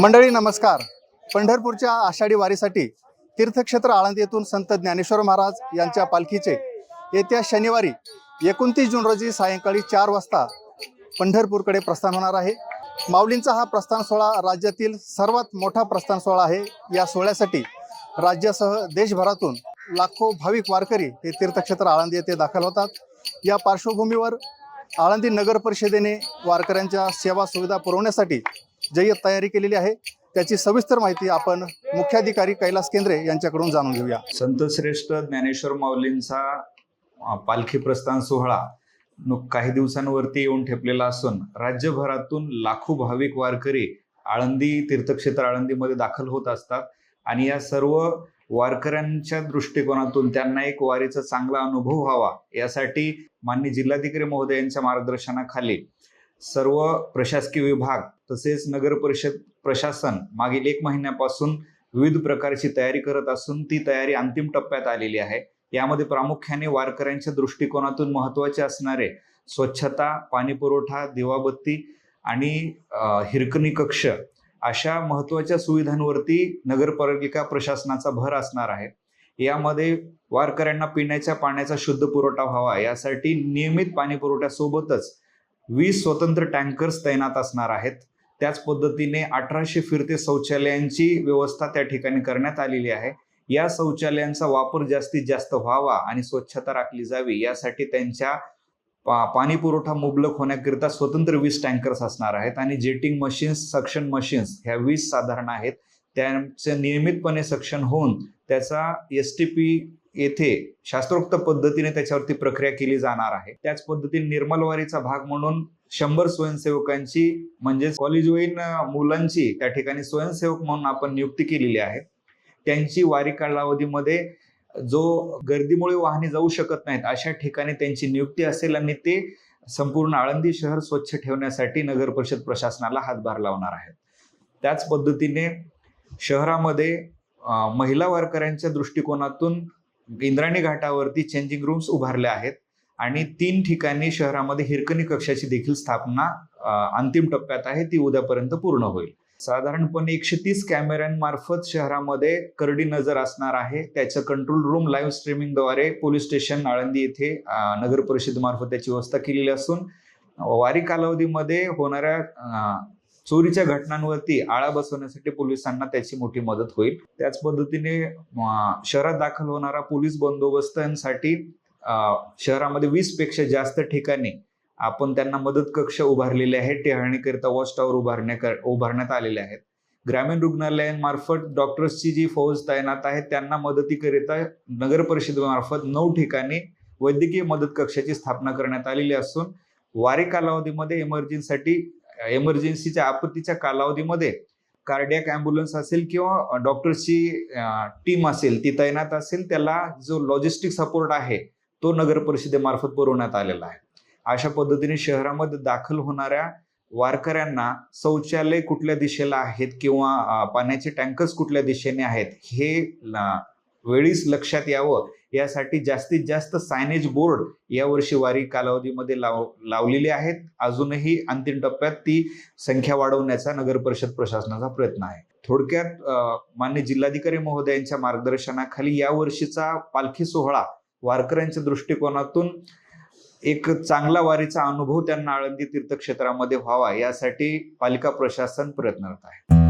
मंडळी नमस्कार. पंढरपूरच्या आषाढी वारीसाठी तीर्थक्षेत्र आळंदी येथून संत ज्ञानेश्वर महाराज यांच्या पालखीचे येत्या शनिवारी एकोणतीस जून रोजी सायंकाळी चार वाजता पंढरपूरकडे प्रस्थान होणार आहे. माऊलींचा हा प्रस्थान सोहळा राज्यातील सर्वात मोठा प्रस्थान सोहळा आहे. या सोहळ्यासाठी राज्यासह देशभरातून लाखो भाविक वारकरी हे तीर्थक्षेत्र आळंदी येथे दाखल होतात. या पार्श्वभूमीवर आळंदी नगर परिषदेने वारकऱ्यांच्या सेवा सुविधा पुरवण्यासाठी जय्यत तयारी केलेली आहे. त्याची सविस्तर माहिती आपण मुख्याधिकारी कैलास केंद्रे यांच्याकडून जाणून घेऊया. संतश्रेष्ठ ज्ञानेश्वर माऊलींचा पालखी प्रस्थान सोहळा काही दिवसांवरती येऊन ठेपलेला असून राज्यभरातून लाखो भाविक वारकरी आळंदी तीर्थक्षेत्र आळंदीमध्ये दाखल होत असतात आणि या सर्व वारकऱ्यांच्या दृष्टिकोनातून त्यांना एक वारीचा चांगला अनुभव व्हावा यासाठी मान्य जिल्हाधिकारी महोदय यांच्या मार्गदर्शनाखाली सर्व प्रशासकीय विभाग तसेच नगर परिषद प्रशासन मागील एक महिन्यापासून विविध प्रकारची तयारी करत असून ती तयारी अंतिम टप्प्यात आलेली आहे. यामध्ये प्रामुख्याने वारकऱ्यांच्या दृष्टिकोनातून महत्त्वाचे असणारे स्वच्छता पाणीपुरवठा दिवाबत्ती आणि हिरकणी कक्ष अशा महत्त्वाच्या सुविधांवरती नगरपालिका प्रशासनाचा भर असणार आहे. यामध्ये वारकऱ्यांना पिण्याच्या पाण्याचा शुद्ध पुरवठा व्हावा यासाठी नियमित पाणी पुरवठ्यासोबतच वीस स्वतंत्र टँकर्स तैनात असणार आहेत. त्याच पद्धतीने अठराशे फिरते शौचालयांची व्यवस्था त्या ठिकाणी करण्यात आलेली आहे. या शौचालयांचा वापर जास्तीत जास्त व्हावा आणि स्वच्छता राखली जावी यासाठी त्यांच्या पा पाणी पुरवठा मुबलक होण्याकरिता स्वतंत्र वीस टँकर्स असणार आहेत आणि जेटिंग मशीन्स सक्शन मशीन्स ह्या वीस साधारण आहेत. त्यांचे नियमितपणे सक्शन होऊन त्याचा एस टी पी येथे शास्त्रोक्त पद्धतीने त्याच्यावरती प्रक्रिया केली जाणार आहे. त्याच पद्धतीने निर्मलवारीचा भाग म्हणून शंभर स्वयंसेवकांची म्हणजेच कॉलेजवयीन मुलांची त्या ठिकाणी स्वयंसेवक म्हणून आपण नियुक्ती केलेली आहे. त्यांची वारी कालावधीमध्ये जो गर्दीमुळे वाहने जाऊ शकत नाहीत अशा ठिकाणी त्यांची नियुक्ती असेल आणि ते संपूर्ण आळंदी शहर स्वच्छ ठेवण्यासाठी नगर परिषद प्रशासनाला हातभार लावणार आहेत. त्याच पद्धतीने शहरामध्ये महिला वारकऱ्यांच्या दृष्टिकोनातून इंद्रायणी घाटावरती चेंजिंग रूम्स उभारल्या आहेत. आणि तीन ठिकाणी शहरामध्ये हिरकणी कक्षाची देखील स्थापना अंतिम टप्प्यात आहे. ती उद्यापर्यंत पूर्ण होईल. साधारणपणे एकशे तीस कॅमेऱ्यांमार्फत शहरामध्ये करडी नजर असणार आहे. त्याचं कंट्रोल रूम लाईव्ह स्ट्रीमिंगद्वारे पोलीस स्टेशन आळंदी येथे नगर परिषदेमार्फत त्याची व्यवस्था केलेली असून वारी कालावधीमध्ये होणाऱ्या चोरीच्या घटनांवरती आळा बसवण्यासाठी पोलिसांना त्याची मोठी मदत होईल. त्याच पद्धतीने शहरात दाखल होणारा पोलीस बंदोबस्तांसाठी शहरामध्ये वीसपेक्षा जास्त ठिकाणी आपण त्यांना मदत कक्ष उभारलेले आहेत. टेहळणीकरिता वॉच टॉवर उभारण्या उभारण्यात आलेले आहेत. ग्रामीण रुग्णालयांमार्फत डॉक्टर्सची जी फौज तैनात आहे त्यांना मदतीकरिता नगर परिषदेमार्फत नऊ ठिकाणी वैद्यकीय मदत कक्षाची स्थापना करण्यात आलेली असून वारी कालावधीमध्ये इमर्जन्सीसाठी एमर्जन्सीच्या आपत्तीच्या कालावधीमध्ये कार्डियाक अँब्युलन्स असेल किंवा डॉक्टरची टीम असेल ती तैनात असेल त्याला जो लॉजिस्टिक सपोर्ट आहे तो नगर परिषदेमार्फत पुरवण्यात आलेला आहे. अशा पद्धतीने शहरामध्ये दाखल होणाऱ्या वारकऱ्यांना शौचालय कुठल्या दिशेला आहेत किंवा पाण्याचे टँकर्स कुठल्या दिशेने आहेत हे वेळीच लक्षात यावं. यासाठी जास्तीत जास्त सायनेज बोर्ड यावर्षी वारी कालावधीमध्ये लाव लावलेले आहेत. अजूनही अंतिम टप्प्यात ती संख्या वाढवण्याचा नगर परिषद प्रशासनाचा प्रयत्न आहे. थोडक्यात मान्य जिल्हाधिकारी महोदयांच्या मार्गदर्शनाखाली या वर्षीचा पालखी सोहळा वारकऱ्यांच्या दृष्टिकोनातून एक चांगला वारीचा अनुभव त्यांना आळंदी तीर्थक्षेत्रामध्ये व्हावा यासाठी पालिका प्रशासन प्रयत्नरत आहे.